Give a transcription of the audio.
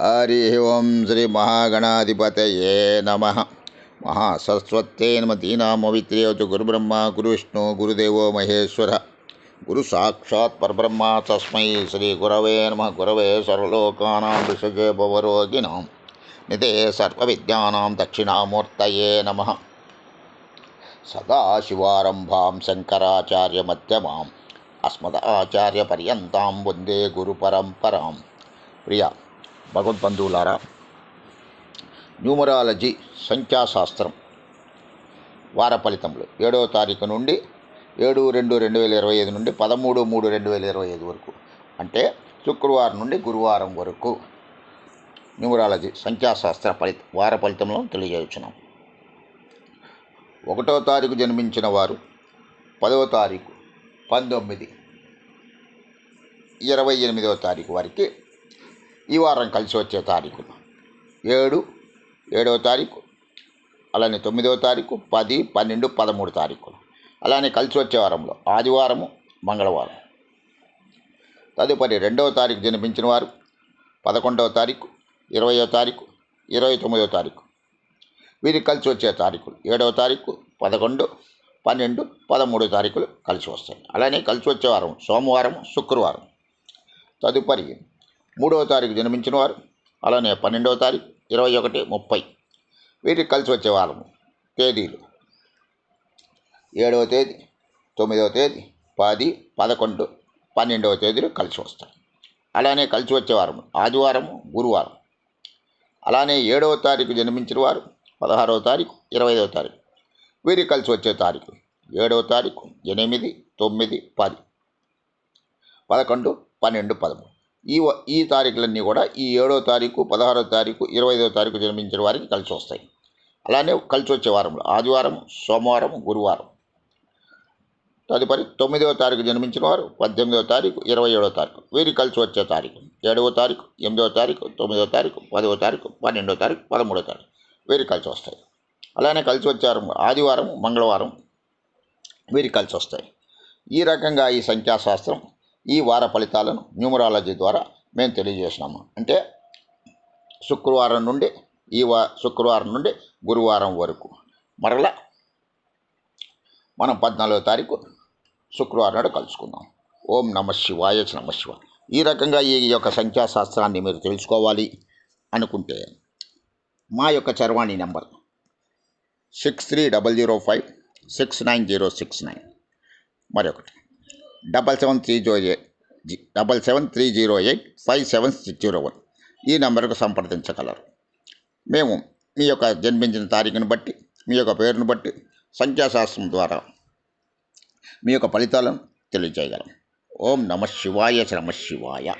హరి ఓం శ్రీ మహాగణాధిపతయే నమ. మహాసరస్వతే నమ దీనామవిత్రేయచు గురుబ్రహ్మ గురువిష్ణు గురుదేవో మహేశ్వర. గురు సాక్షాత్ పరబ్రహ్మ తస్మై శ్రీ గురవే నమ. గురవే సర్వలోకానాం విషజే భవరోగిణాం. నితే సర్వవిద్యానాం దక్షిణామూర్తయే నమ. సదాశివారంభాం శంకరాచార్యమధ్యమాం. అస్మదాచార్యపర్యంతాం వందే గురుపరంపరాం. ప్రియ భగవద్బంధువులారా న్యూమరాలజీ సంఖ్యాశాస్త్రం వార ఫలితములు ఏడవ తారీఖు నుండి ఏడు రెండు రెండు వేల ఇరవై ఐదు నుండి పదమూడు మూడు రెండు వేల ఇరవై ఐదు వరకు అంటే శుక్రవారం నుండి గురువారం వరకు న్యూమరాలజీ సంఖ్యాశాస్త్ర ఫలిత వార ఫలితంలో తెలియజేస్తున్నాం ఒకటో తారీఖు జన్మించిన వారు పదవ తారీఖు పంతొమ్మిది ఇరవై ఎనిమిదవ తారీఖు వారికి ఈ వారం కలిసి వచ్చే తారీఖు. ఏడు ఏడవ తారీఖు అలానే తొమ్మిదవ తారీఖు పది పన్నెండు పదమూడు తారీఖులు. అలానే కలిసి వచ్చే వారంలో ఆదివారము మంగళవారం. తదుపరి రెండవ తారీఖు జన్మించిన వారు పదకొండవ తారీఖు ఇరవయో తారీఖు ఇరవై తొమ్మిదవ తారీఖు. వీరికి కలిసి వచ్చే తారీఖులు ఏడవ తారీఖు పదకొండు పన్నెండు పదమూడు తారీఖులు కలిసి వస్తాయి. అలానే కలిసి వచ్చే వారం సోమవారం శుక్రవారం. తదుపరి మూడవ తారీఖు జన్మించిన వారు అలానే పన్నెండవ తారీఖు ఇరవై ఒకటి ముప్పై. వీటికి కలిసి వచ్చే వారము తేదీలు. ఏడవ తేదీ తొమ్మిదవ తేదీ పది పదకొండు పన్నెండవ తేదీలు కలిసి వస్తాయి. అలానే కలిసి వచ్చే వారం ఆదివారము గురువారం అలానే ఏడవ తారీఖు జన్మించిన వారు పదహారవ తారీఖు ఇరవై ఐదవ తారీఖు. వీరికి కలిసి వచ్చే తారీఖు ఏడవ తారీఖు ఎనిమిది తొమ్మిది పది. పదకొండు పన్నెండు పదమూడు. ఈ వ- ఈ తారీఖులన్నీ కూడా ఈ ఏడో తారీఖు పదహారో తారీఖు ఇరవై ఐదో తారీఖు జన్మించిన వారికి కలిసి వస్తాయి అలానే కలిసి వచ్చే వారంలో ఆదివారం సోమవారం గురువారం. తదుపరి తొమ్మిదవ తారీఖు జన్మించిన వారు పద్దెనిమిదవ తారీఖు ఇరవై ఏడవ తారీఖు. వీరికి కలిసి వచ్చే తారీఖు ఏడవ తారీఖు ఎనిమిదవ తారీఖు తొమ్మిదవ తారీఖు పదవ తారీఖు పన్నెండవ తారీఖు పదమూడవ తారీఖు. వీరికి కలిసి వస్తాయి అలానే కలిసి వచ్చే ఆదివారం మంగళవారం వీరికి కలిసి వస్తాయి ఈ రకంగా ఈ సంఖ్యాశాస్త్రం ఈ వార ఫలితాలను న్యూమరాలజీ ద్వారా మేము తెలియజేసినాము. అంటే శుక్రవారం నుండి ఈ వా శుక్రవారం నుండి గురువారం వరకు. మరలా మనం పద్నాలుగో తారీఖు శుక్రవారం నాడు కలుసుకుందాం. ఓం నమ శివాయ నమ శివ. ఈ రకంగా ఈ యొక్క సంఖ్యాశాస్త్రాన్ని మీరు తెలుసుకోవాలి అనుకుంటే మా యొక్క చరవాణి number six three double zero five six nine zero six nine. మరొకటి. Double seven three zero eight double seven three zero eight five seven six zero one. ఈ నెంబర్కు సంప్రదించగలరు. మేము మీ యొక్క జన్మించిన తారీఖును బట్టి మీ యొక్క పేరును బట్టి సంఖ్యాశాస్త్రం ద్వారా మీ యొక్క ఫలితాలను తెలియజేయగలం. ఓం నమ శివాయ నమ శివాయ.